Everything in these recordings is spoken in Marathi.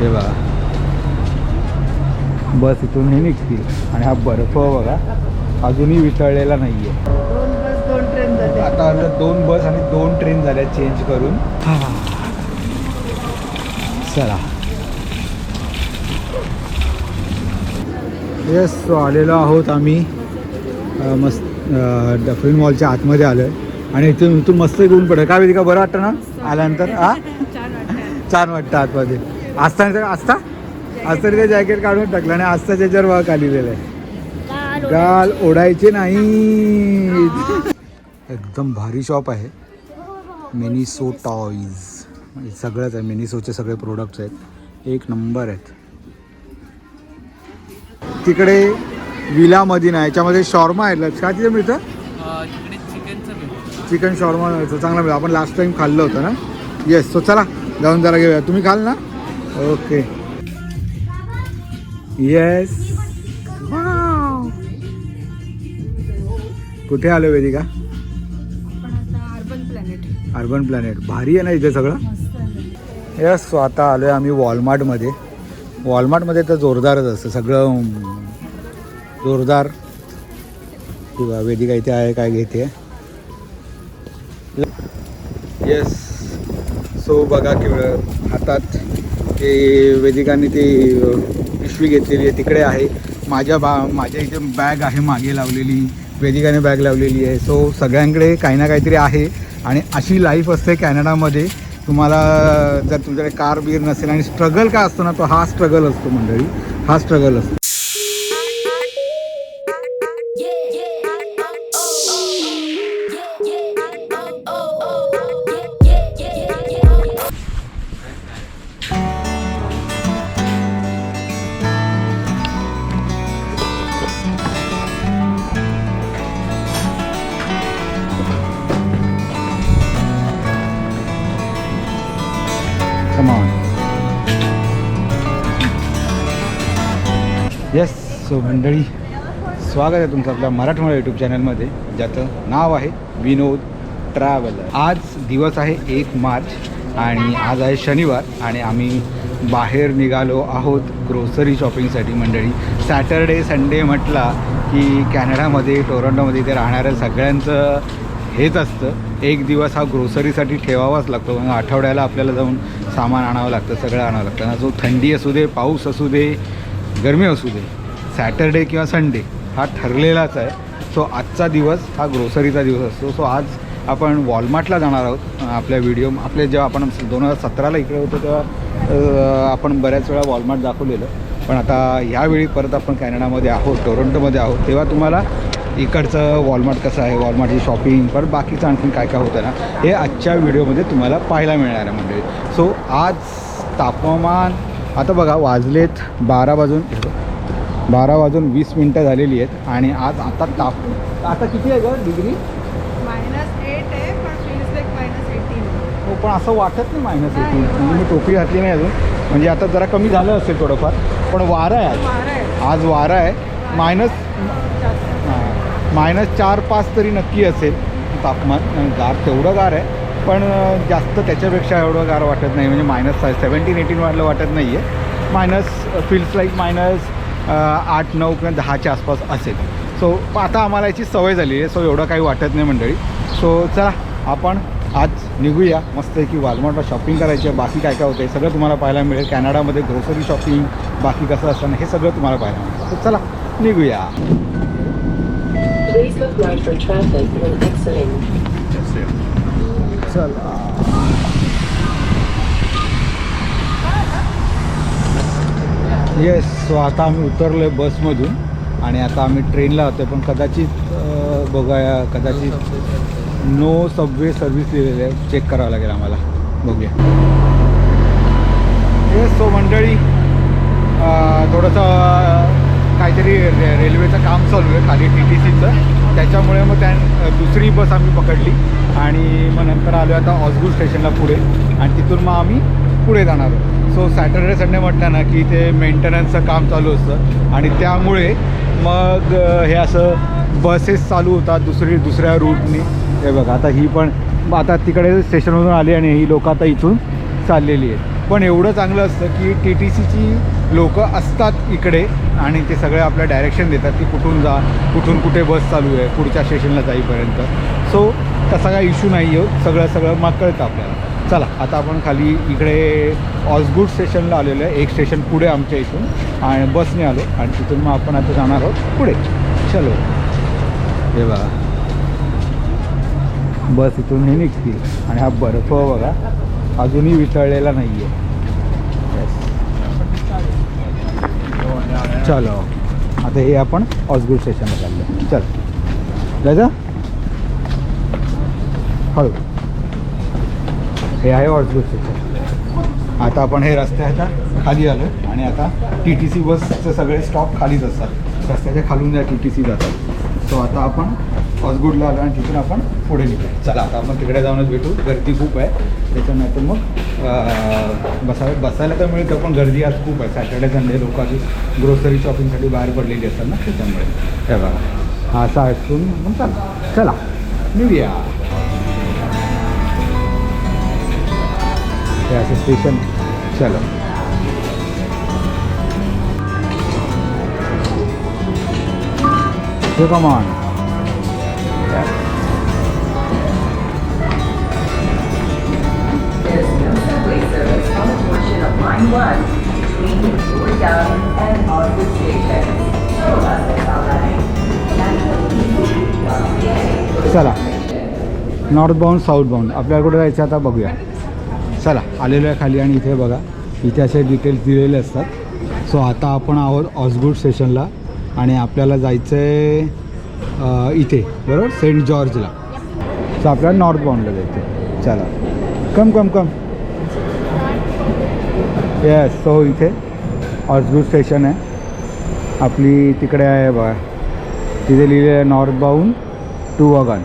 हे बघा बस इथून हे निघतील आणि हा बर्फ बघा अजूनही वितळलेला नाही आहे दोन बस दोन ट्रेन झाले. आता आता दोन बस आणि दोन ट्रेन झाल्या चेंज करून. चला. येस सो आलेलो आहोत आम्ही. मस्त डफरीन मॉलच्या आतमध्ये आलो आहे आणि इथून इथून मस्त घेऊन पडेल काय वेदिका बरं वाटतं ना? आल्यानंतर हा? छान वाटतं छान वाटतं आतमध्ये. असता असता आज तरी ते जॅकेट काढून टाकलं आणि आस्ता त्याच्यावर बघा खाली दिलं आहे. गाल ओढायचे. नाही. एकदम भारी शॉप आहे. मिनिसो टॉईज सगळंच आहे. मिनिसोचे सगळे प्रोडक्ट्स आहेत. एक नंबर आहेत. तिकडे विला मदिना याच्यामध्ये शॉर्मा आहे लक्ष काय तिथे मिळतं? तिकडे चिकनचं भेटतं चिकन शॉर्मा मिळतं. चांगलं मिळतं. आपण लास्ट टाइम खाल्लं होतं ना? येस सो चला. जाऊन जरा घेऊया. तुम्ही खाल ना? ओके येस कुठे आलो Vedika? Urban Planet Urban Planet भारी आहे ना इथे सगळं? येस सो आता आलो आहे आम्ही वॉलमार्टमध्ये वॉलमार्टमध्ये तर जोरदारच असतं. सगळं जोरदार. किंवा वेदिका इथे आहे काय घेते. येस सो बघा किंवा हातात. ते वेदिकांनी ती पिशवी घेतलेली आहे तिकडे आहे. माझ्या बा माझ्या इथे बॅग आहे मागे लावलेली. वेदिकाने बॅग लावलेली आहे. सो सगळ्यांकडे काही ना काहीतरी आहे. आणि अशी लाईफ असते कॅनडामध्ये. तुम्हाला जर तुमच्याकडे कार बीर नसेल आणि स्ट्रगल काय असतो ना तो हा स्ट्रगल असतो मंडळी. हा स्ट्रगल असतो. सो मंडळी स्वागत आहे तुमचं आपल्या मराठवाडा यूट्यूब चॅनलमध्ये ज्याचं नाव आहे विनोद ट्रॅव्हलर आज दिवस आहे एक मार्च आणि आज आहे शनिवार आणि आम्ही बाहेर निघालो आहोत ग्रोसरी शॉपिंगसाठी मंडळी सॅटरडे संडे म्हटला की कॅनडामध्ये टोरंटोमध्ये इथे राहणाऱ्या सगळ्यांचं हेच असतं. एक दिवस हा ग्रोसरीसाठी ठेवावाच लागतो. मग आठवड्याला आपल्याला जाऊन सामान आणावं लागतं सगळं आणावं लागतं. ना जो थंडी असू दे पाऊस असू दे गरमी असू दे सॅटरडे किंवा संडे हा ठरलेलाच आहे. सो आजचा दिवस हा ग्रोसरीचा दिवस असतो. सो आज आपण वॉलमार्टला जाणार आहोत आपल्या व्हिडिओ आपले जेव्हा आपण दोन हजार सतराला इकडे होतो तेव्हा आपण बऱ्याच वेळा वॉलमार्ट दाखवलेलं. पण आता ह्यावेळी परत आपण कॅनडामध्ये आहोत टोरंटोमध्ये आहोत. तेव्हा तुम्हाला इकडचं वॉलमार्ट कसं आहे वॉलमार्टची शॉपिंग परत बाकीचं आणखीन काय काय होतं ना हे आजच्या व्हिडिओमध्ये तुम्हाला पाहायला मिळणार आहे म्हणजे सो आज तापमान आता बघा वाजलेत बारा वाजून बारा वाजून वीस मिनटं झालेली आहेत आणि आज आता ताप. आता किती आहे गं डिग्री? मायनस एट आहे पण फील्स लाईक मायनस एटीन हो पण असं वाटत नाही मायनस एटीन म्हणजे मी टोपी घातली नाही अजून. म्हणजे आता जरा कमी झालं असेल थोडंफार पण वारं आहे आज. आज वारं आहे. मायनस मायनस चार पाच तरी नक्की असेल तापमान. गार तेवढं गार आहे. पण जास्त त्याच्यापेक्षा एवढं गार वाटत नाही. म्हणजे मायनस सेवन्टीन एटीन वाढलं वाटत नाही आहे मायनस फील्स लाईक मायनस आठ नऊ किंवा दहाच्या आसपास असेल. सो आता आम्हाला याची सवय झाली आहे. सो एवढं काही वाटत नाही मंडळी. सो चला आपण आज निघूया. मस्त की वालमार्टला शॉपिंग करायची आहे. बाकी काय काय होतं हे सगळं तुम्हाला पाहायला मिळेल. कॅनडामध्ये ग्रोसरी शॉपिंग बाकी कसं असतं ना हे सगळं तुम्हाला पाहायला मिळेल. तर चला निघूया. चला. येस सो आता आम्ही उतरलो आहे बसमधून आणि आता आम्ही ट्रेनला होतो पण कदाचित अं, बघूया कदाचित नो सबवे सर्व्हिस लिहिलेलं आहे. चेक करावं लागेल आम्हाला. बघूया. येस सो मंडळी थोडंसं काहीतरी रे रेल्वेचं काम चालू आहे खाली टी टी सीचं त्याच्यामुळे मग त्या दुसरी बस आम्ही पकडली आणि मग नंतर आलो आता ऑसगूर स्टेशनला पुढे. आणि तिथून मग आम्ही पुढे जाणार आहोत. सो सॅटर्डे संडे म्हटलं ना की ते मेंटेनन्सचं काम चालू असतं. आणि त्यामुळे मग हे असं बसेस चालू होतात दुसरी दुसऱ्या रूटनी हे बघा आता ही पण आता तिकडे स्टेशनवरून आली आणि ही लोक आता इथून चाललेली आहेत. पण एवढं चांगलं असतं की टी टी सीची लोकं असतात इकडे आणि ते सगळे आपल्या डायरेक्शन देतात की कुठून जा कुठून कुठे बस चालू आहे पुढच्या स्टेशनला जाईपर्यंत. सो तसा काही इश्यू नाही आहे सगळं सगळं मग कळतं आपल्याला. चला आता आपण खाली इकडे ऑसगुड स्टेशनला आलेलो आहे. एक स्टेशन पुढे आमच्या इथून. आणि बसने आलो. आणि तिथून मग आपण आता जाणार आहोत पुढे. चलो. हे बघा. बस इथून हे निघतील. आणि हा बर्फ बघा. अजूनही वितळलेला नाही आहे चलो. आता हे आपण ऑसगुड स्टेशनला चाललो. चल. जायचं हळू. हे आहे ऑसगुड स्टेशन आता आपण हे रस्त्याच्या खाली आलो आणि आता टी टी सी बसचे सगळे स्टॉप खालीच असतात. रस्त्याच्या खालून त्या टी टी सी जातात. सो आता आपण ऑसगुडला आलो आणि तिथून आपण पुढे निघू चला आता आपण तिकडे जाऊनच भेटू. गर्दी खूप आहे. त्याच्यानंतर मग बसाय बसायला तर मिळतं पण गर्दी आज खूप आहे. सॅटर्डे संडे लोक आधी ग्रोसरी शॉपिंगसाठी बाहेर पडलेली असतात ना त्याच्यामुळे. हे बघा. हा असा ऐकून मग चला. चला. निघूया. हे असं स्टेशन चलो हे कमान There's no subway service on a portion of Line 1 between Georgetown and Osgood stations. Show us it's alright. चला नॉर्थ बाउंड साऊथ बाउंड आपल्याला कुठे जायचं आता बघूया चला आलेलो आहे खाली आणि इथे बघा. इथे असे डिटेल्स दिलेले असतात. सो आता आपण आहोत ऑसगुड स्टेशनला आणि आपल्याला जायचं आहे इथे बरोबर? सेंट जॉर्जला सो आपल्याला नॉर्थ बाउंडला जायचं चला. कम कम कम येस सो इथे ऑसगुड स्टेशन आहे. आपली तिकडे आहे बघा. तिथे लिहिलेलं आहे north bound to Vaughan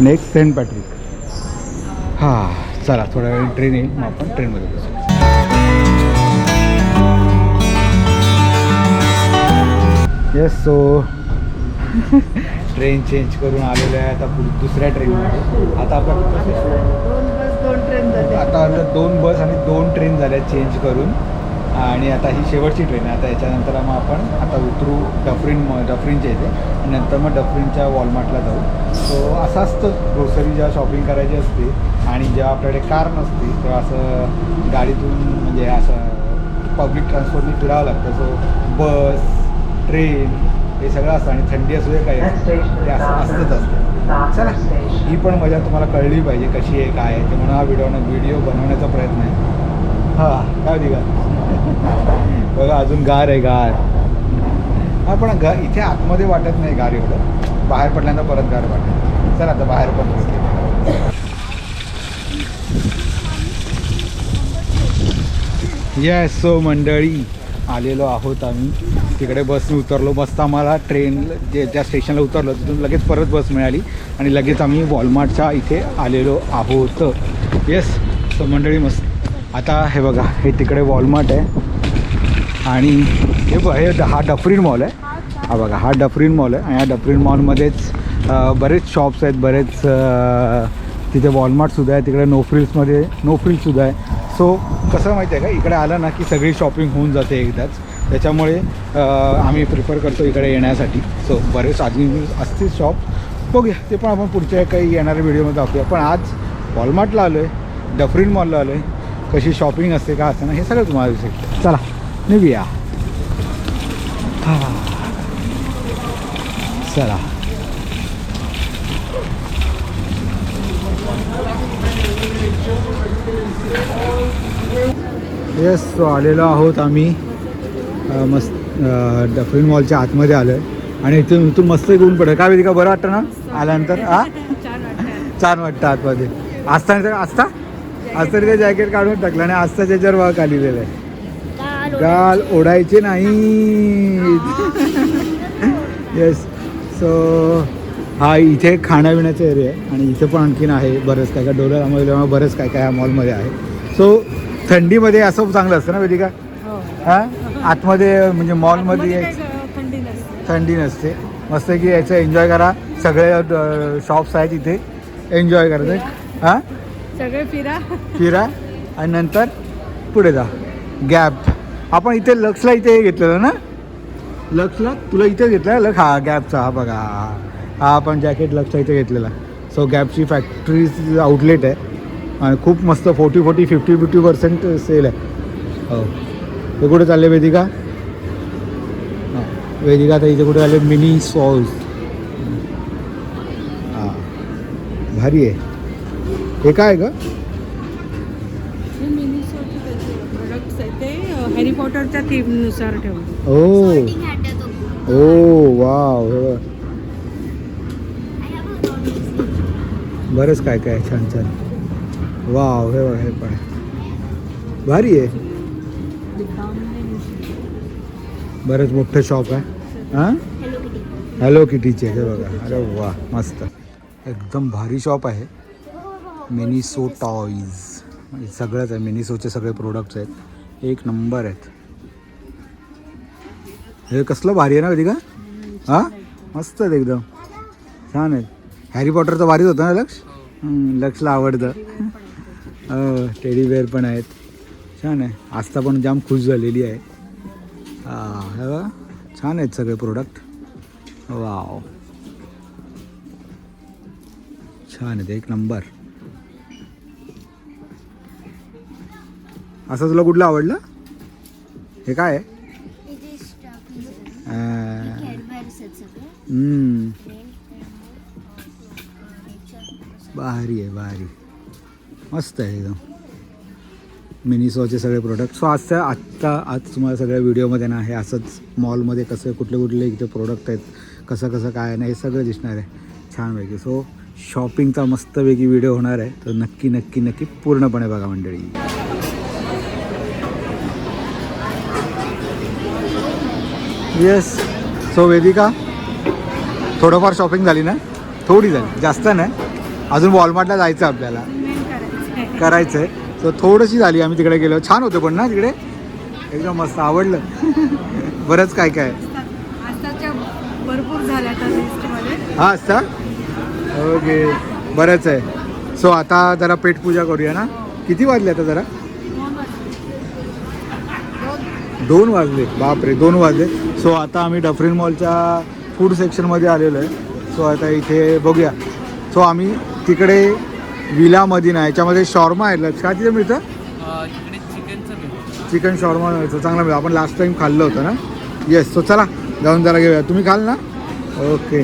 next saint Patrick हां. चला थोड्या वेळ ट्रेन येईल मग आपण ट्रेनमध्ये बसू. येस सो ट्रेन चेंज करून आलेलो आहे आता दुसऱ्या ट्रेनमध्ये आता आपण आता दोन बस आणि दोन ट्रेन झाल्या चेंज करून. आणि आता ही शेवटची ट्रेन आहे. आता याच्यानंतर मग आपण आता उतरू डफरीन डफरीनच्या इथे. नंतर मग डफरीनच्या वॉलमार्टला जाऊ. सो असं असतं ग्रोसरी जेव्हा शॉपिंग करायची असते आणि जेव्हा आपल्याकडे कार नसते तेव्हा असं गाडीतून म्हणजे असं पब्लिक ट्रान्सपोर्टने फिरावं लागतं. सो बस ट्रेन हे सगळं असतं आणि थंडी असू दे काही असू दे, ते असं असतंच असतं. चला ही पण मजा तुम्हाला कळली पाहिजे कशी आहे काय आहे. ते म्हणून हा व्हिडिओ व्हिडिओ बनवण्याचा प्रयत्न आहे. हां काय होती का? बघा अजून गार आहे गार. हां पण घ इथे आतमध्ये वाटत नाही गार एवढं. बाहेर पडल्यानंतर परत गार वाटत चला आता बाहेर पण येस सो मंडळी आलेलो आहोत आम्ही. तिकडे बसने उतरलो. मस्त आम्हाला ट्रेन जे ज्या स्टेशनला उतरलो तिथून लगेच परत बस मिळाली. आणि लगेच आम्ही वॉलमार्टच्या इथे आलेलो आहोत. येस सो मंडळी मस्त. आता हे बघा हे तिकडे वॉलमार्ट आहे. आणि हे ब हे हा डफरीन मॉल आहे. हा बघा हा डफरीन मॉल आहे. आणि या डफरीन मॉलमध्येच बरेच शॉप्स आहेत बरेच तिथे वॉलमार्टसुद्धा आहे तिकडे नो फ्रिल्समध्ये नो फ्रिल्ससुद्धा आहे. सो कसं माहिती आहे का? इकडे आलं ना की सगळी शॉपिंग होऊन जाते एकदाच. त्याच्यामुळे आम्ही प्रिफर करतो इकडे येण्यासाठी. सो बरेच आधी असतील शॉप. बघूया ते पण आपण पुढच्या काही येणाऱ्या व्हिडिओमध्ये दाखवूया. पण आज वॉलमार्टला आलो आहे डफरीन मॉलला आलो आहे कशी शॉपिंग असते का असतं ना हे सगळं तुम्हाला दिसेल. चला. निघूया. हा. चला. येस आलेलो आहोत आम्ही. मस्त डफरीन मॉलच्या आतमध्ये आलो आहे आणि इथून इथून मस्त ऊन पडलं काय माहिती का बरं वाटतं ना? आल्यानंतर हा? छान वाटतं आतमध्ये. आस्था आतमध्ये तर आस्था? असता तरी ते जॅकेट काढून टाकलं आणि आस्ता त्याच्यावर भाग आलेलं आहे. गाल ओढायचे. नाही. येस सो हा इथे खाण्यापिण्याचा एरिया आहे आणि इथे पण आणखीन आहे बरंच काय काय डोलर आम्हाला बरंच काय काय ह्या मॉलमध्ये आहे. सो थंडीमध्ये असं चांगलं असतं ना वेदिका हां. आतमध्ये म्हणजे मॉलमध्ये थंडी नसते. मस्त की याचं एन्जॉय करा. सगळे शॉप्स आहेत इथे. एन्जॉय करा. हां? सगळे फिरा. फिरा. आणि नंतर पुढे जा. गॅप आपण इथे लक्सला इथे घेतलेलं ना? लक्सला? तुला इथे घेतला लक्स? हा गॅपचा हा बघा. हा आपण जॅकेट लक्सला इथे घेतलेला. सो गॅपची फॅक्टरी आउटलेट आहे. आणि खूप मस्त forty forty fifty fifty percent sale आहे. हो. हे कुठे चालले वेदिका? हां वेदिका तर इथे कुठे आले? मिनी सॉल्स हां. भारी आहे. हे काय का हे मिनीसोचे त्याचे प्रोडक्ट्स आहेत ते हॅरी पॉटरच्या थीमनुसार ठेवले ओ. ओ वाव. बरंच काय काय छान छान. वाव हे बघ हे पण. भारी आहे. बरंच मोठं शॉप आहे. हां हॅलो किटीचे हे बघा. अरे वा मस्त. एकदम भारी शॉप आहे. मिनिसो टॉईज म्हणजे सगळंच आहे. मिनिसोचे सगळे प्रोडक्ट्स आहेत. एक नंबर आहेत. हे कसलं भारी आहे ना कधी का? हां? मस्त आहेत एकदम. छान आहेत. हॅरी पॉटरचं भारीच होतं ना लक्ष? लक्षला आवडतं. हो, टेडी बेअर पण आहेत. छान आहे. आस्था पण जाम खुश झालेली आहे. हां छान आहेत सगळे प्रोडक्ट वाव. छान आहेत. एक नंबर. असं तुला कुठलं आवडलं? हे काय? आहे. भारी आहे भारी. मस्त आहे एकदम. मिनिसोचे सगळे प्रोडक्ट सो आजच्या आत्ता आज तुम्हाला सगळ्या व्हिडिओमध्ये ना हे असंच मॉलमध्ये कसं कुठले कुठले इथे प्रोडक्ट आहेत कसं कसं काय आहे ना हे सगळं दिसणार आहे. छानपैकी सो शॉपिंगचा मस्तपैकी व्हिडिओ होणार आहे. तर नक्की नक्की नक्की पूर्णपणे बघा मंडळी. येस सो वेदिका थोडंफार शॉपिंग झाली ना? थोडी झाली. जास्त नाही. अजून वॉलमार्टला जायचं आपल्याला. करायचं आहे सो थोडीशी झाली. आम्ही तिकडे गेलो. छान होतं पण ना तिकडे? एकदम मस्त. आवडलं. बरंच काय काय? भरपूर झाल्या हा असता ओके बरंच आहे. सो आता जरा पेटपूजा करूया ना? किती वाजले आता जरा? दोन वाजले. बापरे. दोन वाजले. सो आता आम्ही डफरीन मॉलच्या फूड सेक्शनमध्ये आलेलो आहे. सो आता इथे बघूया. सो आम्ही तिकडे विलामध्ये ना याच्यामध्ये शॉर्मा आहे लक्ष का तिथे मिळतं? चिकन शॉर्मा मिळतं. चांगलं मिळतं. आपण लास्ट टाइम खाल्लं होतं ना? येस सो चला जाऊन जरा घेऊया. तुम्ही खाल ना? ओके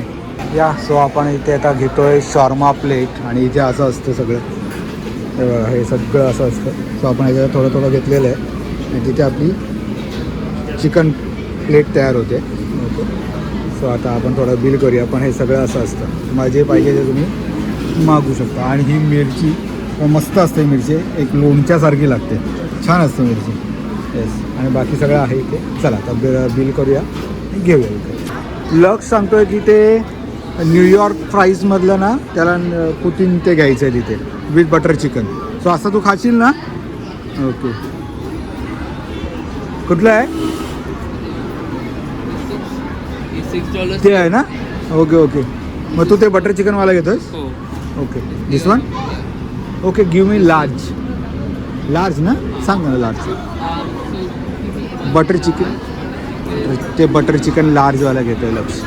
या. सो आपण इथे आता घेतोय शॉर्मा प्लेट आणि इथे असं असतं सगळं. हे बघा हे सगळं असं असतं. सो आपण याच्यात थोडं थोडं घेतलेलं आहे. आणि तिथे आपली चिकन प्लेट तयार होते. सो आता आपण थोडं बिल करूया पण हे सगळं असं असतं. तुम्हाला जे पाहिजे ते तुम्ही मागू शकता. आणि ही मिरची मस्त असते मिरची. एक लोणच्यासारखी लागते. छान असते मिरची. येस आणि बाकी सगळं आहे इथे. चला तर बिल करूया घेऊया इथे. लक्ष सांगतोय की ते न्यूयॉर्क फ्राईजमधलं ना त्याला कुतीन पुतीन ते घ्यायचं आहे तिथे विथ बटर चिकन सो असं तू खाशील ना? ओके कुठलं आहे? ते आहे ना? ओके ओके मग तू ते बटर चिकनवाला घेतोस हो. Okay this one okay give me large large ना? सांग मला लार्ज बटर चिकन ते बटर चिकन लार्जवाला घेतो आहे लक्ष.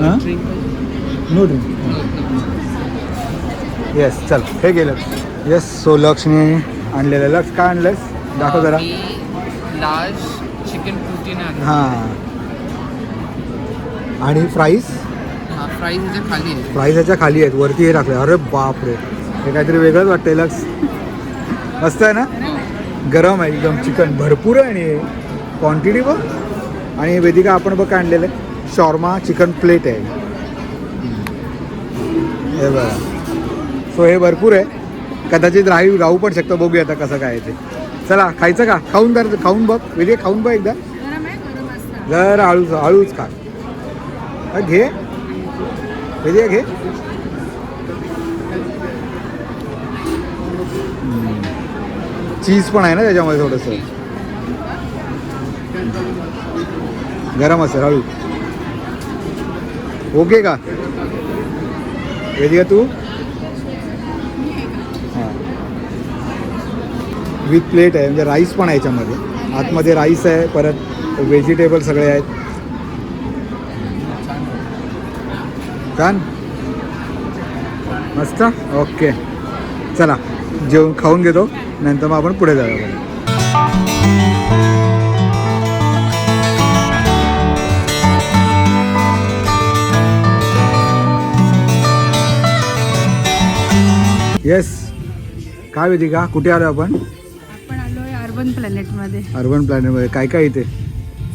हां नो ड्रिंक येस चल. हे गेलं येस सो लक्षने आणलेलं. लक्ष काय आणलंस दाखव जरा. लार्ज चिकन हां. आणि फ्राईज हा फ्राईज ह्याच्या खाली आहे. प्राईस ह्याच्या खाली आहेत. वरती हे टाकले अरे बाप रे हे काहीतरी वेगळंच वाटतंय. लक्स मस्त आहे ना? गरम आहे एकदम. चिकन भरपूर आहे आणि क्वांटिटी बघ. आणि वेदिका आपण बघ काय आणलेलं आहे. शॉर्मा चिकन प्लेट आहे. हे बघा. सो हे भरपूर आहे. कदाचित राही राहू पण शकतं. बघूया आता कसं काय ते. चला खायचं का? खाऊन तर खाऊन बघ. वेदिका खाऊन बघ एकदा. जर हळूच हळूच खा. घे. वेदिका घे. चीज पण आहे ना त्याच्यामध्ये थोडंसं. गरम असेल हळू. ओके का? वेदिका तू? हां. विथ प्लेट आहे म्हणजे राईस पण आहे याच्यामध्ये. आतमध्ये राईस आहे परत व्हेजिटेबल सगळे आहेत. छान मस्त? ओके. चला जेवण खाऊन घेतो नंतर मग आपण पुढे जाऊया येस काय माहिती का कुठे आलो आपण? आपण आलोय अर्बन प्लॅनेटमध्ये. अर्बन प्लॅनेटमध्ये. काय काय इथे?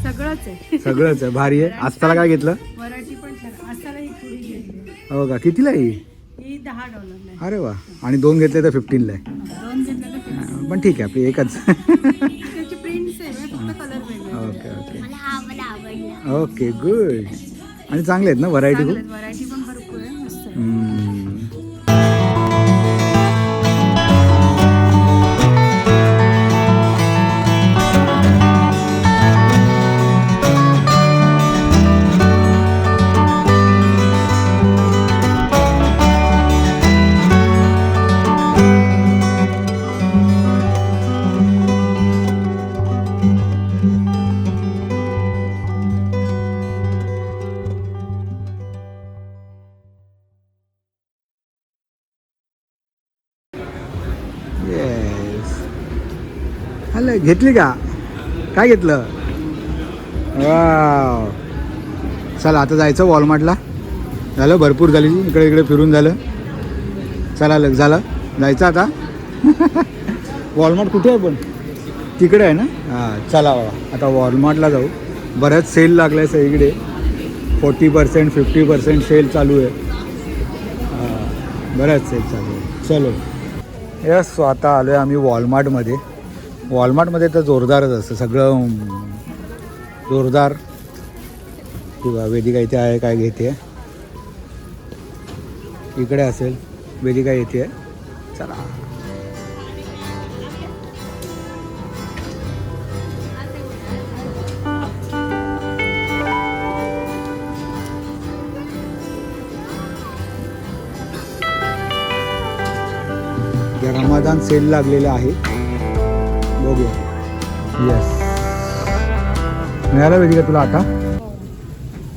सगळंच आहे. सगळंच आहे. भारी आहे. आजताला काय घेतलं? मराठी पण छान. असाला ही घेतली. हो का? कितीला आहे ही? ही दहा डॉलरला अरे वा. आणि दोन घेतले तर फिफ्टीनला आहे. दोन fix. पण ठीक आहे आपली एकच. त्याची प्रिंट सेम आहे फक्त कलर वेगळे ओके ओके. ओके गुड आणि चांगले आहेत ना व्हरायटी खूप? व्हरायटी पण भरपूर आहे मस्त आहे. हम्म. घेतली का? काय घेतलं? वाव. चला आता जायचं वॉलमार्टला झालं भरपूर झाली. इकडे इकडे फिरून झालं. चला लग झालं. जायचं आता. वॉलमार्ट कुठे आहे पण? तिकडे आहे ना? हां चला बाबा. आता वॉलमार्टला जाऊ. बरंच सेल लागला आहे सगळीकडे. Forty percent fifty percent sale चालू आहे. हां बरंच सेल चालू आहे. चलो. यस आता आलो आहे आम्ही वॉलमार्टमध्ये वॉलमार्टमध्ये तर जोरदारच असतं. सगळं जोरदार. किंवा वेदिका इथे आहे काय घेते. इकडे असेल वेदिका येते. चला. रमादान सेल लागलेला आहे. बघूया येस मिळाला वेदिका तुला आटा?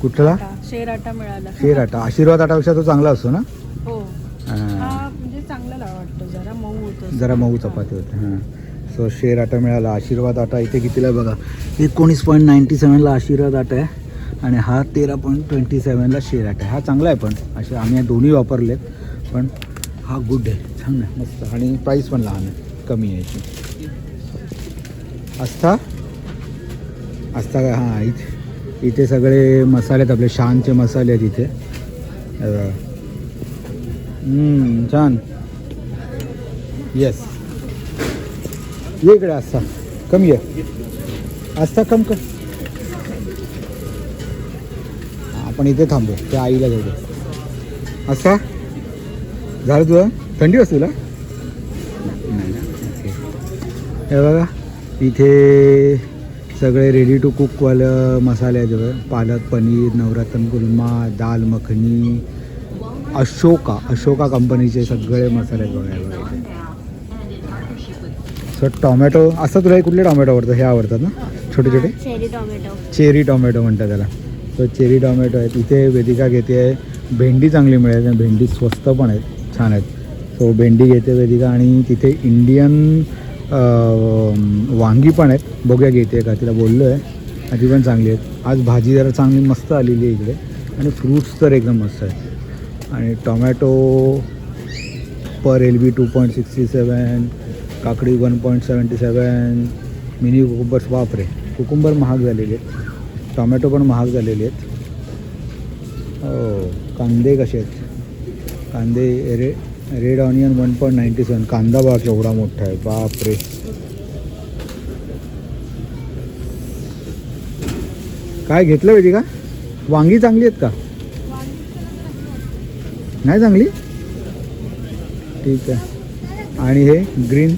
कुठला? शेर आटा मिळाला. शेर आटा. आशीर्वाद आटापेक्षा तो चांगला असतो ना? हो. म्हणजे चांगला ला- वाटतो. जरा मऊ होतो. जरा मऊ चपाती होते हां. सो शेर आटा मिळाला. आशीर्वाद आटा इथे कितीला बघा? एकोणीस पॉईंट नाईन्टी सेवनला आशीर्वाद आटा आहे आणि हा तेरा पॉईंट ट्वेंटी सेवनला शेर आटा आहे. हा चांगला आहे पण. असे आम्ही दोन्ही वापरलेत. पण हा गुड आहे. छान आहे. मस्त. आणि प्राईस पण लहान आहे. कमी आहे आस्था? आस्था काय? हां इथे इथे सगळे मसाले आहेत आपले. शानचे मसाले आहेत इथे. बघा. छान. येस ये इकडे आस्था. कम ये. आस्था कम कर आपण इथे थांबू. त्या आईला जाऊ आस्था? झालं तुझं? थंडी असते तुला? नाही हे बघा. इथे सगळे रेडी टू कुकवालं मसाले आहेत बघा. पालक पनीर नवरत्न कुर्मा दाल मखनी अशोका अशोका कंपनीचे सगळे मसाले आहेत बघा इथे. सो टोमॅटो असं तुला कुठले टोमॅटो आवडतं? हे आवडतात ना? छोटे छोटे? चेरी टोमॅटो चेरी टोमॅटो म्हणतात त्याला. तो चेरी टोमॅटो आहेत. इथे वेदिका घेते. आहे भेंडी चांगली मिळेल भेंडी स्वस्त पण आहेत. छान आहेत. सो भेंडी घेते वेदिका आणि तिथे इंडियन वांगी पण आहेत. बघूया घेते का? तिला बोललो आहे आधी पण चांगली आहेत. आज भाजी जरा चांगली मस्त आलेली आहे इकडे. आणि फ्रूट्स तर एकदम मस्त आहेत. आणि tomato per L B two point sixty seven काकडी one point seventy seven mini cucumbers बापरे! कुकुंबर महाग झालेले आहेत. टोमॅटो पण महाग झालेले आहेत. हो कांदे कसे आहेत? कांदे रे red onion one point ninety seven कांदा बघा केवढा मोठा आहे. बापरे. काय घेतलं पाहिजे का? वांगी चांगली आहेत का? नाही चांगली? ठीक आहे. आणि हे ग्रीन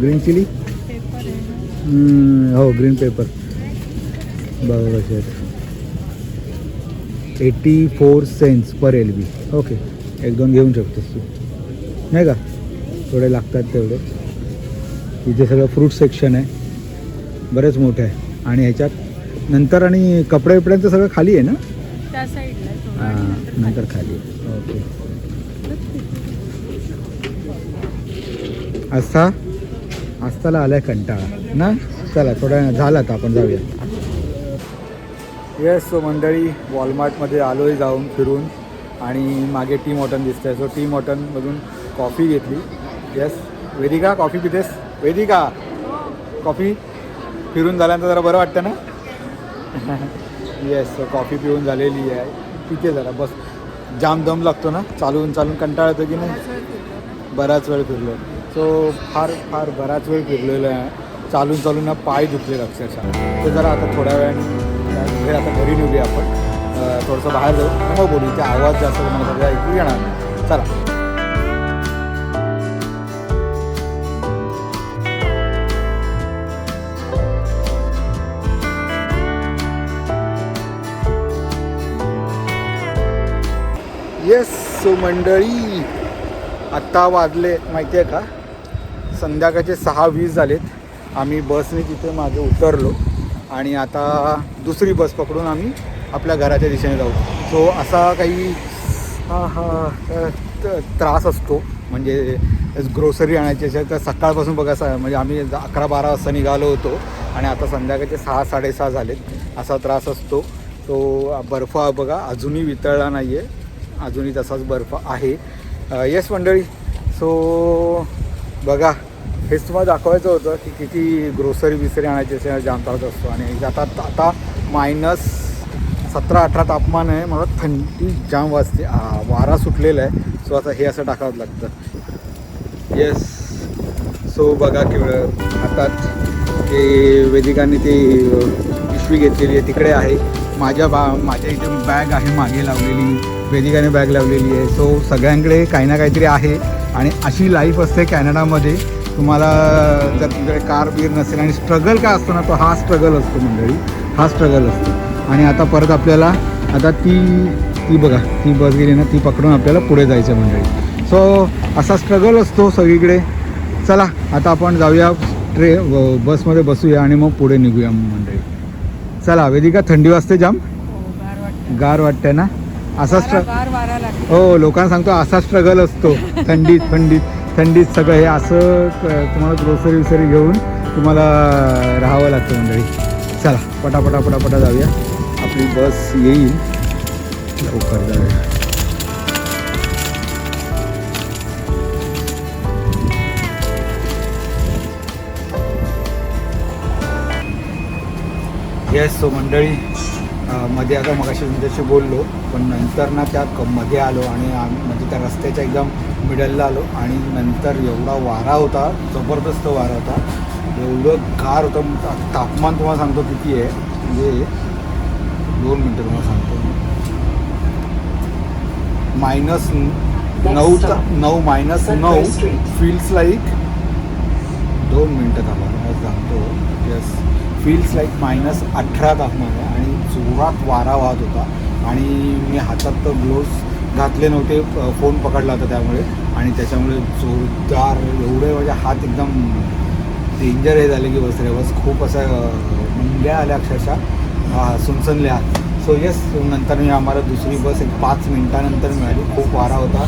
ग्रीन चिली हो ग्रीन पेपर बघा कसे आहेत eighty four cents per L B okay एक दोन घेऊन शकतोस तू. नाही का? थोडे लागतात तेवढे. इथे सगळं फ्रूट सेक्शन आहे. बरेच मोठं आहे. आणि ह्याच्यात नंतर आणि कपडे बिपड्यांचं सगळं खाली आहे ना? त्या साईडला आहे थोडं. हां नंतर खाली. आहे. ओके. आस्था? आस्थाला आलाय कंटाळा. ना? चला थोड्या वेळानं झाला आता आपण जाऊया. येस सो मंडळी वॉलमार्टमध्ये आलो आहे जाऊन फिरून. आणि मागे टी मॉटन दिसतं आहे सो टी मॉटनमधून कॉफी घेतली. येस वेदिका कॉफी पितेस? वेदिका कॉफी फिरून झाल्यानंतर जरा बरं वाटतं ना? येस कॉफी पिऊन झालेली आहे. पिते जरा बस. जाम दम लागतो ना? चालून चालून कंटाळ येतो की नाही? बराच वेळ फिरलो. सो फार फार बराच वेळ फिरलेलो आहे. चालून चालून ना पाय दुखले अक्षरशः. ते जरा आता थोड्या वेळाने आता घरी निघूया आपण. थोडंसं बाहेर जाऊ. मग बोलू. इथे आवाज जास्त तुम्हाला सगळं ऐकू येणार चला. येस मंडळी आत्ता वाजले माहिती आहे का? संध्याकाळचे सहा वीस झालेत. आम्ही बसने तिथे मागे उतरलो आणि आता दुसरी बस पकडून आम्ही आपल्या घराच्या दिशेने जाऊ. सो असा काही हा हा त- त्रास असतो. म्हणजे ग्रोसरी आणायची असेल तर सकाळपासून बघा सा म्हणजे आम्ही अकरा बारा वाजता निघालो होतो आणि आता संध्याकाळचे सहा साडेसहा झालेत. असा त्रास असतो. तो बर्फ बघा अजूनही वितळला नाही आहे अजूनही तसाच बर्फ आहे. येस मंडळी. सो बघा हेच तुम्हाला दाखवायचं होतं की किती ग्रोसरी बिसरी आणायची असेल जाम त्रास असतो. आणि आता आता मायनस सतरा अठरा तापमान आहे. मला थंडी जाम वाजते. वारा सुटलेला आहे. सो आता हे असं टाकावं लागतं. येस सो बघा केवळ हातात. ते वेदिकांनी ते पिशवी घेतलेली आहे तिकडे आहे. माझ्या बा माझ्या इथे बॅग आहे मागे लावलेली. वेदिकाने बॅग लावलेली आहे. सो सगळ्यांकडे काही ना काहीतरी आहे. आणि अशी लाईफ असते कॅनडामध्ये. तुम्हाला जर तुमच्याकडे कार बीर नसेल आणि स्ट्रगल काय असतो ना तो हा स्ट्रगल असतो मंडळी. हा स्ट्रगल असतो. आणि आता परत आपल्याला आता ती ती बघा ती बस गेली ना ती पकडून आपल्याला पुढे जायचं मंडळी. सो असा स्ट्रगल असतो सगळीकडे. चला आता आपण जाऊया ट्रे व- बसमध्ये बसूया आणि मग पुढे निघूया मंडळी. चला वेदिका थंडी वाजते जाम? हो, गार वाटतं. ना? असा वारा- स्ट्र गार वारा लागतो हो लोकांना सांगतो असा स्ट्रगल असतो. थंडीत थंडीत थंडीत सगळं हे असं तुम्हाला ग्रोसरी विसरी घेऊन तुम्हाला राहावं लागतं मंडळी. चला पटापटा पटापटा जाऊया. आपली बस येईल. लवकर जाऊया. येस सो मंडळी मध्ये आता मगाशी तुमच्याशी बोललो पण नंतर ना त्या क- मध्ये आलो आणि म्हणजे त्या रस्त्याच्या एकदम मिडलला आलो आणि नंतर एवढा वारा होता जबरदस्त वारा होता. एवढं गार होतं तापमान तुम्हाला सांगतो किती आहे. म्हणजे दोन मिनटं तुम्हाला सांगतो. मायनस नऊ ता- नऊ मायनस नऊ फील्स लाईक दोन मिनटं थांबा तुम्हाला सांगतो. येस फील्स लाईक मायनस अठरा तापमान आहे आणि जोरात वारा वाहत होता. आणि मी हातात तर ग्लोव्स घातले नव्हते फोन पकडला होता त्यामुळे. आणि त्याच्यामुळे जोरदार एवढे माझे हात एकदम डेंजर हे झाले की बस रे बस खूप असं मुंग्या आल्या अक्षरशः. सुनसनल्या. सुनसनले हात सो येस नंतर मी आम्हाला दुसरी बस एक पाच मिनटानंतर मिळाली. खूप वारा होता.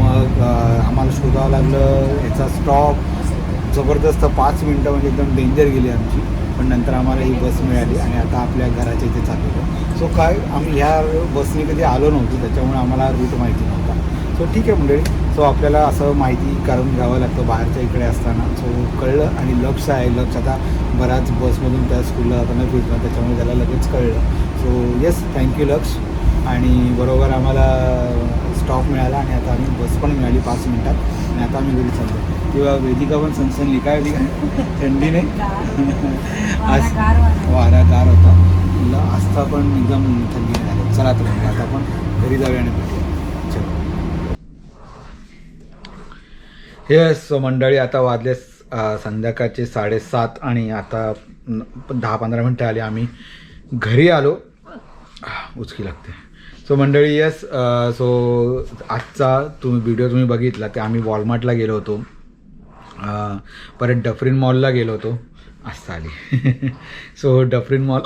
मग आम्हाला शोधावं लागलं. याचा स्टॉप जबरदस्त पाच मिनटं म्हणजे एकदम डेंजर गेली आमची. पण नंतर आम्हाला ही बस मिळाली आणि आता आपल्या घराच्या इथे चाललेलं. सो काय आम्ही ह्या बसने कधी आलो नव्हतो त्याच्यामुळे आम्हाला रूट माहिती नव्हता. सो ठीक आहे मंडळी. सो आपल्याला असं माहिती काढून घ्यावं लागतं बाहेरच्या इकडे असताना. सो कळलं आणि लक्ष आहे लक्ष. आता बऱ्याच बसमधून त्या स्कूलला जाताना फिरलं त्याच्यामुळे त्याला लगेच कळलं. सो येस थँक्यू लक्ष. आणि बरोबर आम्हाला स्टॉप मिळाला आणि आता आम्ही बस पण मिळाली पाच मिनटात. आणि आता आम्ही घरी चाललो. किंवा वेदिका पण सनसनली. काय वेदिका? थंडीने आज वारा गार वारा. गार होता. म्हणलं आस्था पण एकदम थंडीने झाली. चला तर आता आपण घरी जाऊया आणि हे सो मंडळी आता वाजले संध्याकाळचे साडेसात आणि आता दहा पंधरा मिनटं आली. आम्ही घरी आलो. उचकी लागते. सो मंडळी येस सो आजचा तुम्ही व्हिडिओ तुम्ही बघितला ते आम्ही वॉलमार्टला गेलो होतो. परत डफरीन मॉलला गेलो होतो. असं आली सो डफरीन मॉल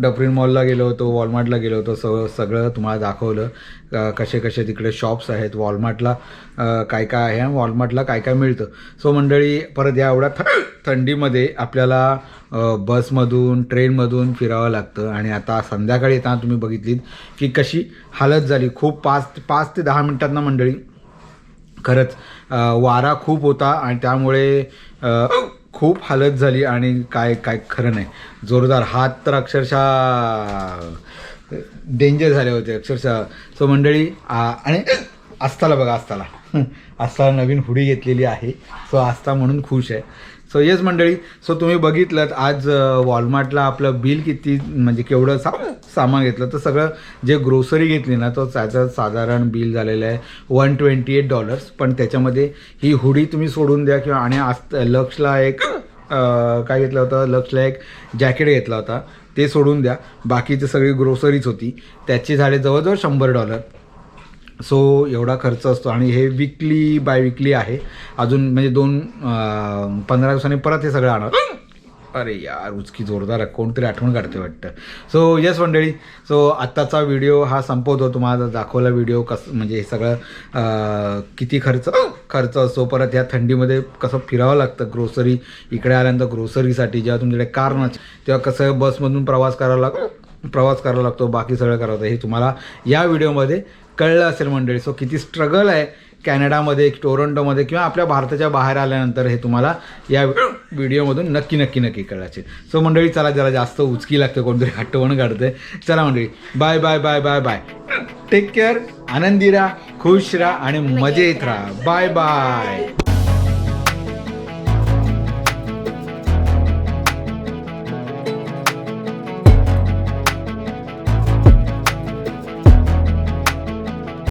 डफरीन मॉलला गेलो होतो वॉलमार्टला गेलो होतो. सगळं सगळं तुम्हाला दाखवलं. कसे कसे तिकडे शॉप्स आहेत. वॉलमार्टला काय काय आहे आणि वॉलमार्टला काय काय मिळतं. सो मंडळी परत या एवढ्या थ थंडीमध्ये आपल्याला बसमधून ट्रेनमधून फिरावं लागतं. आणि आता संध्याकाळी येताना तुम्ही बघितलीत की कशी हालत झाली. खूप पाच पाच ते दहा मिनटात ना मंडळी खरंच वारा खूप होता आणि त्यामुळे खूप हालत झाली आणि काय काय खरं नाही. जोरदार हात तर अक्षरशः डेंजर झाले होते अक्षरशः. सो मंडळी आणि आस्थाला बघा आस्ताला आस्थाला नवीन हुडी घेतलेली आहे. सो आस्था म्हणून खुश आहे. सो येस मंडळी. सो तुम्ही बघितलं आज वॉलमार्टला आपलं बिल किती म्हणजे केवढं सा सामान घेतलं. तर सगळं जे ग्रोसरी घेतली ना तो त्याचं साधारण बिल झालेलं आहे वन ट्वेंटी एट डॉलर्स पण त्याच्यामध्ये ही हुडी तुम्ही सोडून द्या किंवा आणि आज लक्षला एक काय घेतलं होतं? लक्षला एक जॅकेट घेतला होता. ते सोडून द्या. बाकीची सगळी ग्रोसरीच होती. त्याची झाले जवळजवळ शंभर डॉलर. सो एवढा खर्च असतो आणि हे विकली बाय विकली आहे. अजून म्हणजे दोन पंधरा दिवसांनी परत हे सगळं आणत अरे यार उचकी जोरदार आहे. कोणतरी आठवण काढते वाटतं. सो येस मंडळी. सो आत्ताचा व्हिडिओ हा संपवतो. तुम्हाला दाखवला व्हिडिओ कसं म्हणजे हे सगळं किती खर्च खर्च असतो परत ह्या थंडीमध्ये कसं फिरावं लागतं. ग्रोसरी इकडे आल्यानंतर ग्रोसरीसाठी जेव्हा तुमच्याकडे कार नच तेव्हा कसं बसमधून प्रवास करावा लाग प्रवास करावा लागतो. बाकी सगळं करावं हे तुम्हाला या व्हिडिओमध्ये कळलं असेल मंडळी. सो किती स्ट्रगल आहे कॅनडामध्ये टोरंटोमध्ये किंवा आपल्या भारताच्या बाहेर आल्यानंतर हे तुम्हाला या व्हिडिओमधून नक्की नक्की नक्की कळायचे. सो मंडळी चला जरा जास्त उचकी लागते कोणतरी हट्टवण काढते. चला मंडळी. Bye bye bye bye bye take care आनंदी राहा खुश राहा आणि मजेत राहा. Bye bye